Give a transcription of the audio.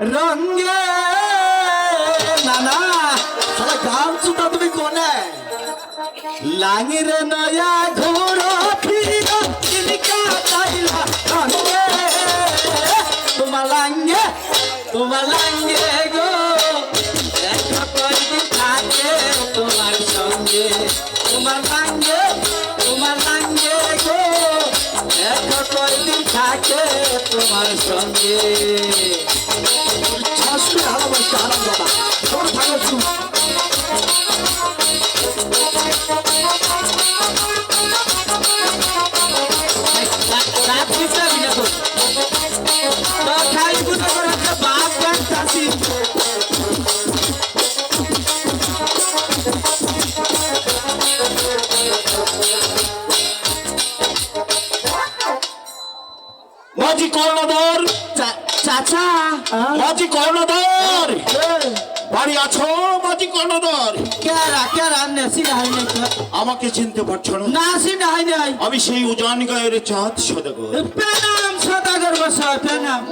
রঙ্গে নানা সারা গান সুতা তুমি কোনে? লাঙির নয়া ঘোর ফির চিনিকা চাইলা রঙ্গে তোমার লাঙ্গে তোমার লাঙ্গে গো। দেখা কয়দিন থাকে তোমার সঙ্গে। তোমার লাঙ্গে তোমার লাঙ্গে তোমার সঙ্গে। শাশুড়ি আরাম বাবা তোর ভালো চুপ মাঝি কর্ণধর চাচা মাঝি কর্ণধর। আছো মাটি কর্ণধর? কেরা কেরা নেসি নাই নাই আমাকে চিনতে পারছ না? নাসি নাই নাই আমি সেই উজান গায়ের চাঁদ সদাগর। প্রণাম সদাগর বসা প্রণাম